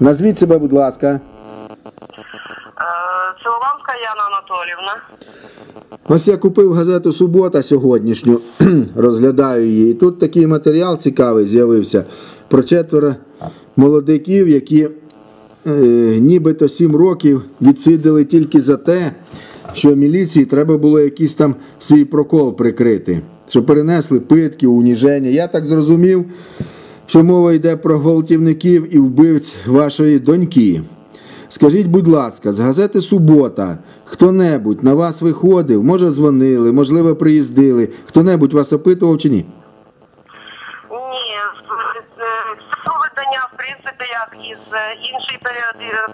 Назвіть себе, будь ласка. Е, Силованська Яна Анатоліївна. Ось я купив газету Субота сьогоднішню, розглядаю її. І тут такий матеріал цікавий з'явився про четверо молодиків, які е, нібито сім років відсидили тільки за те, що міліції треба було якийсь там свій прокол прикрити, що перенесли питки, уніження. Я так зрозумів, що мова йде про гвалтівників і вбивць вашої доньки. Скажіть, будь ласка, з газети Субота хто-небудь на вас виходив, може дзвонили, можливо, приїздили, хто-небудь вас опитував чи ні з- е, це видання, в принципі, як і з е, іншої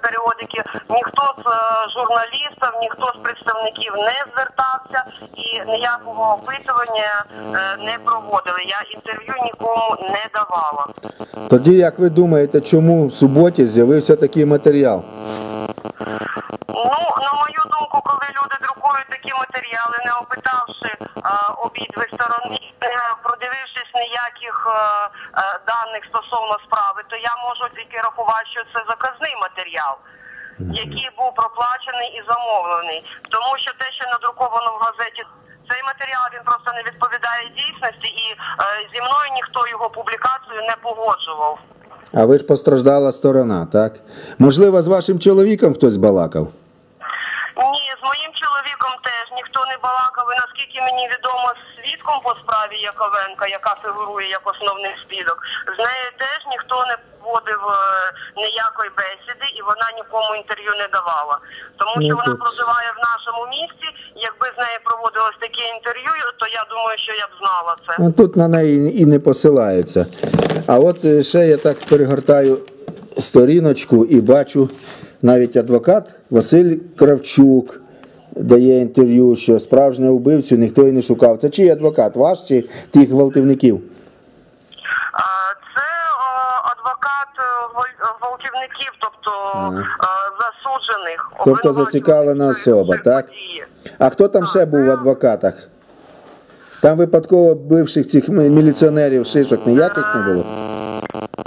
періодики, ніхто з е, журналістів, ніхто з представників не звертався і ніякого опитування е, не проводили. Я інтерв'ю нікому не давала. Тоді, як ви думаєте, чому в суботі з'явився такий матеріал? Ну, на мою думку, коли люди друкують такі матеріали, не опитавши е, обидві сторони, не продивившись ніяких е, е, даних стосовно справи, то я можу тільки рахувати, що це заказний матеріал, який був проплачений і замовлений. Тому що те, що надруковано в газеті, цей матеріал він просто не відповідає дійсності, і е, зі мною ніхто його публікацію не погоджував. А ви ж постраждала сторона, так? Можливо, з вашим чоловіком хтось балакав? Ні, з моїм чоловіком теж ніхто не балакав. І наскільки мені відомо свідком по справі Яковенка, яка фігурує як основний свідок, з нею теж ніхто не вводив е, ніякої бесіди, і вона нікому інтерв'ю не давала. Тому що Ну, вона проживає в нашому місті. Якби з нею проводилось таке інтерв'ю, то я думаю, що я б знала це. Ну, тут на неї і не посилаються. А от е, ще я так перегортаю сторіночку і бачу навіть адвокат Василь Кравчук дає інтерв'ю, що справжнього вбивцю ніхто і не шукав. Це чий адвокат? Ваш чи тих гвалтівників? Це е, адвокат е, гвалтівників, тобто е, засуджених. Тобто зацікавлена особа, так? А хто там ще був в адвокатах? Там випадково бивших цих міліціонерів шишок ніяких не було?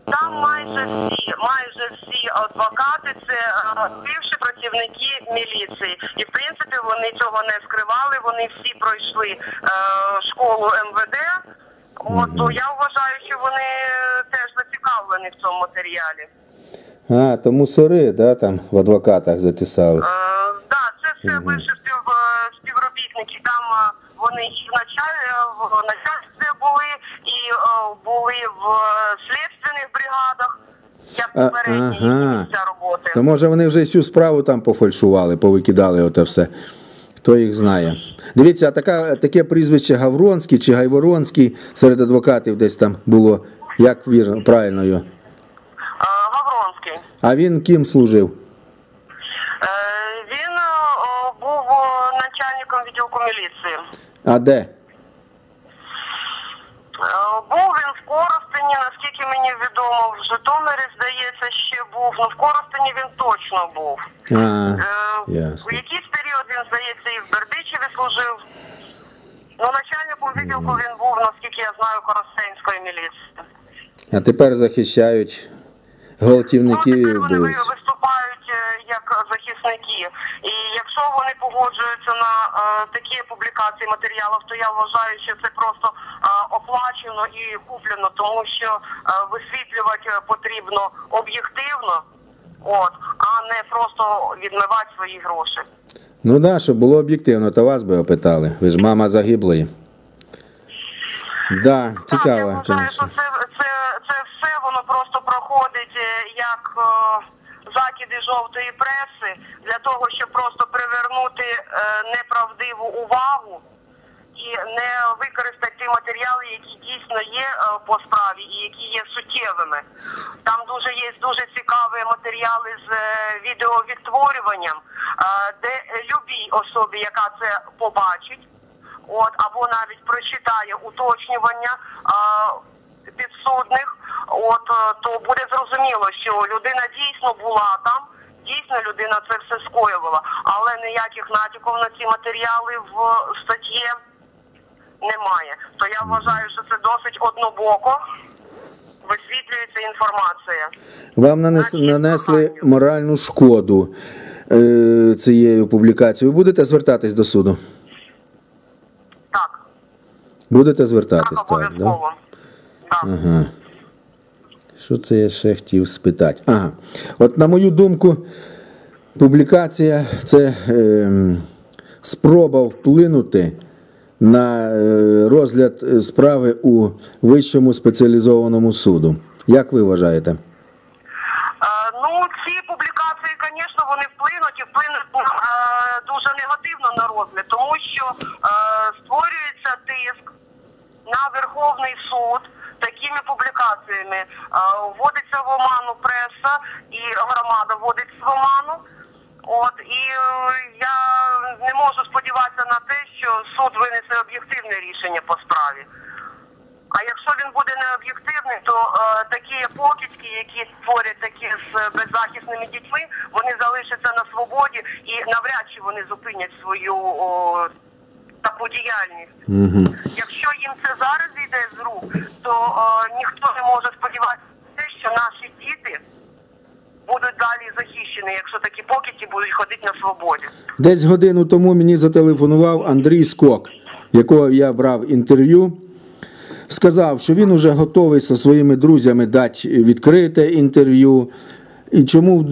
Там майже всі, майже всі адвокати це е, бивші працівники міліції. І в принципі вони цього не скривали. Вони всі пройшли е, школу МВД. От то я вважаю, що вони е, теж зацікавлені в цьому матеріалі. А, то мусори, да, там в адвокатах затисали. Е, да, це все бивші спів, е, співробітники. Там е, вони і в началі в начальстві були, і е, були в е, слідственних бригадах. Як попередні ага. місця роботи. То може вони вже всю справу там пофальшували, повикидали оте все. Хто їх знає. Дивіться, а така, таке прізвище Гавронський чи Гайворонський серед адвокатів десь там було. Як вірно, правильно його. Гавронський. А він ким служив? Е, Він був начальником відділку міліції. А де? Е, Був він в Коростені, наскільки мені відомо, в Житомирі, здається, ще був. Ну в Коростені він точно був. А, Е, якийсь період він, здається, і в Бердичеві служив. Ну, начальником відділку він був, наскільки я знаю, Коростенської міліції. А тепер захищають Ну, гвалтівників і тепер вони вбивць. виступають е, як захисники. І якщо вони погоджуються на е, такі публікації матеріалів, то я вважаю, що це просто е, оплачено і куплено, тому що е, висвітлювати потрібно об'єктивно, от, а не просто відмивати свої гроші. Ну так, да, щоб було об'єктивно, то вас би опитали. Ви ж мама загиблої. Да, Так, я вважаю, що це все воно просто проходить е, як е, закиди жовтої преси для того, щоб просто привернути е, неправдиву увагу і не використати ті матеріали, які дійсно є е, по справі і які є суттєвими. Там дуже є дуже цікаві матеріали з е, відеовідтворюванням, де любій особі, яка це побачить, от або навіть прочитає уточнювання підсудних, от то буде зрозуміло, що людина дійсно була там, дійсно людина це все скоювала, але ніяких натяків на ці матеріали в статті немає. То я вважаю, що це досить однобоко висвітлюється інформація. Вам нанес, нанесли моральну шкоду е, цією публікацією. Ви будете звертатись до суду? Так, Будете так, звертатись, так? Да? обов'язково. Так. Ага. Що це я ще хотів спитати? Ага. От на мою думку, публікація це е, спроба вплинути на е, розгляд е, справи у вищому спеціалізованому суду. Як ви вважаєте? Е, Ну, ці публікації, звісно, вони вплинуть і вплинуть дуже негативно на розгляд, тому що створюється тиск на Верховний суд такими публікаціями. Е, вводиться в оману преса і громада вводиться в оману. От і е, я не можу сподіватися на те, що суд винесе об'єктивне рішення по справі. А якщо він буде необ'єктивний, то е, такі покидьки, які творять такі з е, беззахисними дітьми, вони залишаться на свободі і навряд чи вони зупинять свою о, таку діяльність. Угу. Якщо їм це зараз йде з рук, то е, ніхто не може сподіватися що наші діти будуть далі захищені, якщо такі покидьки будуть ходити на свободі. Десь годину тому мені зателефонував Андрій Скок, якого я брав інтерв'ю. Сказав, що він уже готовий зі своїми друзями дати відкрите інтерв'ю. І чому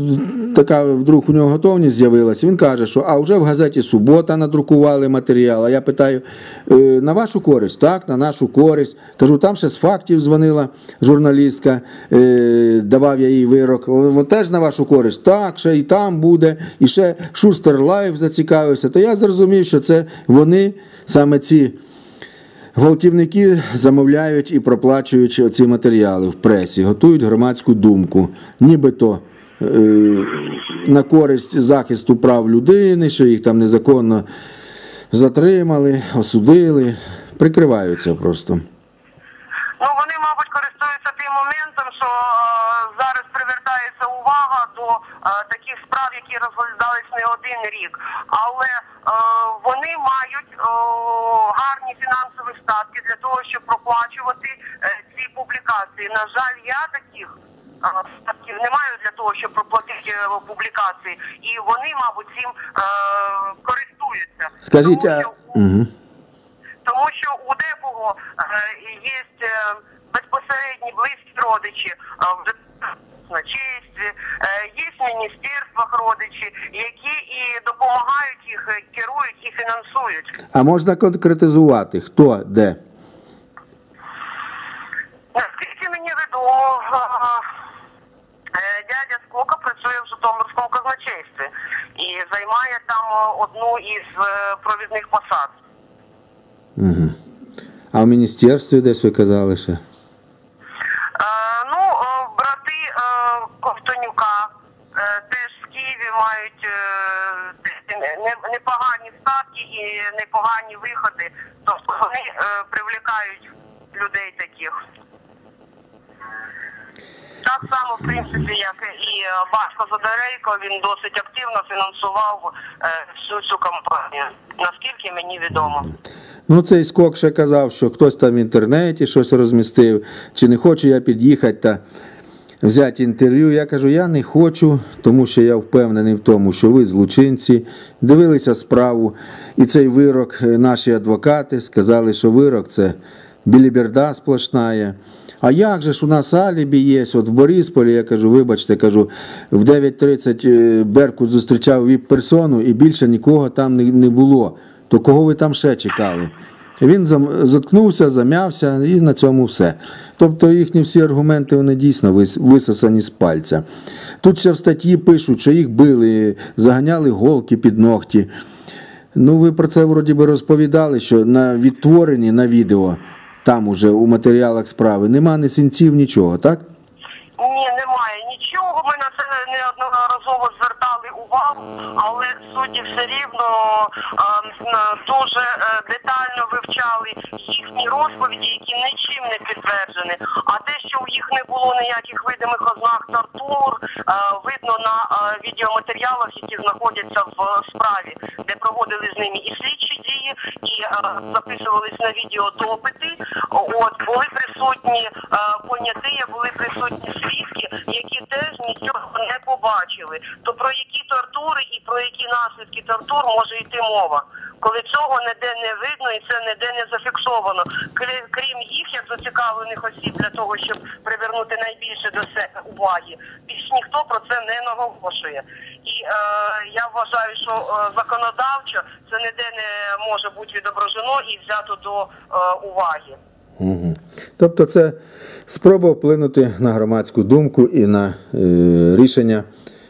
така вдруг у нього готовність з'явилася? Він каже, що а вже в газеті Субота надрукували матеріал. А я питаю, «Е, на вашу користь? Так, на нашу користь. Кажу, там ще з фактів дзвонила журналістка, е, давав я їй вирок. «О, Теж на вашу користь. Так, ще і там буде, і ще Шустер Лайв зацікавився. То я зрозумів, що це вони, саме ці. Гвалтівники замовляють і проплачують ці матеріали в пресі, готують громадську думку, нібито е, на користь захисту прав людини, що їх там незаконно затримали, осудили, прикриваються просто. Ну вони, мабуть, користуються тим моментом, що е, зараз привертається увага до е, таких справ, які розглядались не один рік. Але е, вони мають е, гарні фінансові статки для того, щоб проплачувати е, ці публікації. На жаль, я таких. е, Статків не маю для того, щоб проплатити е, публікації, і вони, мабуть, цим е, користуються. Скажіть, Тому а... що Угу. тому що у декого е, є е, безпосередні близькі родичі е, казначействі, е, є в міністерствах родичі, які і допомагають їх, е, керують і фінансують. А можна конкретизувати, хто де? Наскільки мені відомо, е, дядя Скока працює в Житомирському казначействі і займає там одну із провідних посад. Угу. А в міністерстві десь ви казали ще? Е, ну, е, брати е, Ковтонюка е, теж в Києві мають е, не- непогані статки і непогані виходи. Тобто вони е, привлікають людей таких. Так само, в принципі, як і е, батько Задорейко, він досить активно фінансував е, всю цю кампанію, наскільки мені відомо. Ну, цей скок ще казав, що хтось там в інтернеті щось розмістив, чи не хочу я під'їхати та взяти інтерв'ю. Я кажу, я не хочу, тому що я впевнений в тому, що ви злочинці, дивилися справу, і цей вирок, е, наші адвокати сказали, що вирок це біліберда сплошна. А як же ж у нас алібі є? От в Борисполі, я кажу, вибачте, кажу, в 9.30 е, Беркут зустрічав віп-персону і більше нікого там не було. То кого ви там ще чекали? Він заткнувся, зам'явся і на цьому все. Тобто їхні всі аргументи вони дійсно висосані з пальця. Тут ще в статті пишуть, що їх били, заганяли голки під ногті. Ну, ви про це вроді би розповідали, що на відтворенні на відео, там уже у матеріалах справи, нема ні синців, нічого, так? Ні, немає нічого. Ми на це неодноразово звертали увагу, але судді все рівно е, дуже е, детально вивчали їхні розповіді, які нічим не підтверджені. А те, що у їх не було ніяких видимих ознак тортур, е, видно на е, відеоматеріалах, які знаходяться в справі, де проводили з ними і слідчі дії, е, записувались на відеодопити. От були присутні е, поняті, були присутні свідки, які теж нічого не побачили. То про які тортури і про які наслідки тортур може йти мова? Коли цього ніде не видно і це ніде не зафіксовано. Крім їх, як зацікавлених осіб для того, щоб привернути найбільше до себе уваги, більш ніхто про це не наголошує. І е, я вважаю, що е, законодавчо це ніде не може бути відображено і взято до е, уваги. Угу. Тобто це спроба вплинути на громадську думку і на е, рішення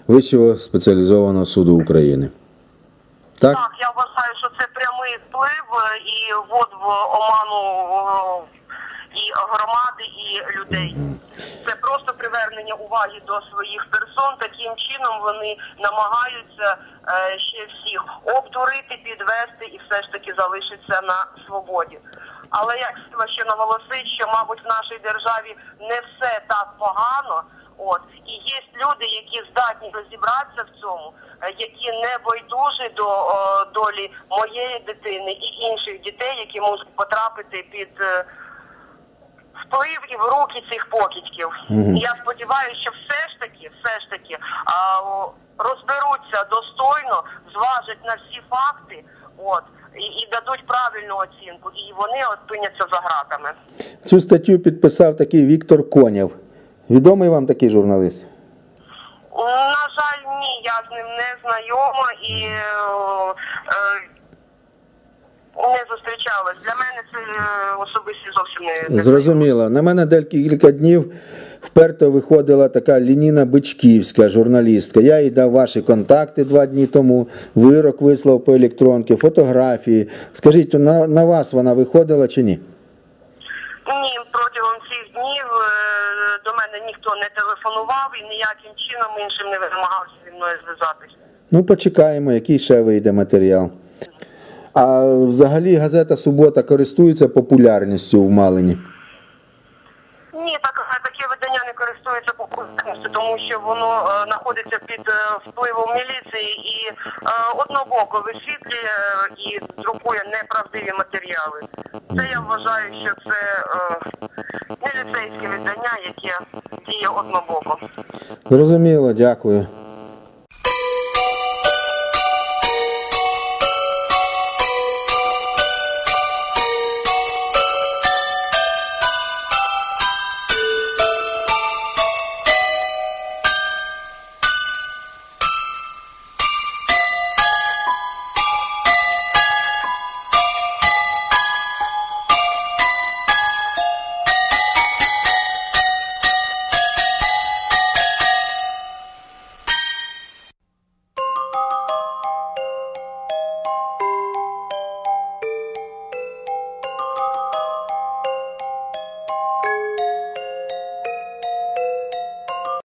Вищого спеціалізованого суду України. Так? Так, я вважаю, що це прямий вплив е, і ввод в оману е, і громади, і людей. Це просто привернення уваги до своїх персон. Таким чином вони намагаються е, ще всіх обдурити, підвести і все ж таки залишиться на свободі. Але як ще наголосить, що мабуть в нашій державі не все так погано. От і є люди, які здатні розібратися в цьому, е, які не байдужі до е, долі моєї дитини і інших дітей, які можуть потрапити під е, вплив і в руки цих покидьків. І Я сподіваюся, що все ж таки, все ж таки а, о, розберуться достойно, зважать на всі факти, от і, і дадуть правильну оцінку, і вони опиняться за гратами. Цю статтю підписав такий Віктор Конєв. Відомий вам такий журналіст? На жаль, ні, я з ним не знайома і е, е, не зустрічалась. Для мене це е, особисті зовсім не, Зрозуміло. На мене декілька днів вперто виходила така Лініна Бичківська журналістка. Я їй дав ваші контакти два дні тому, вирок вислав по електронці, фотографії. Скажіть, на, на вас вона виходила чи ні? Ні, протягом цих днів е, до мене ніхто не телефонував і ніяким чином іншим не вимагався зі мною зв'язатись. Ну, почекаємо, який ще вийде матеріал. А взагалі газета Субота користується популярністю в Малині. Ні, так, таке видання не користується популярністю, тому що воно е, знаходиться під е, впливом міліції і е, однобоко висвітлює е, і друкує неправдиві матеріали. Це я вважаю, що це е, міліцейське видання, яке діє однобоко. Зрозуміло, дякую.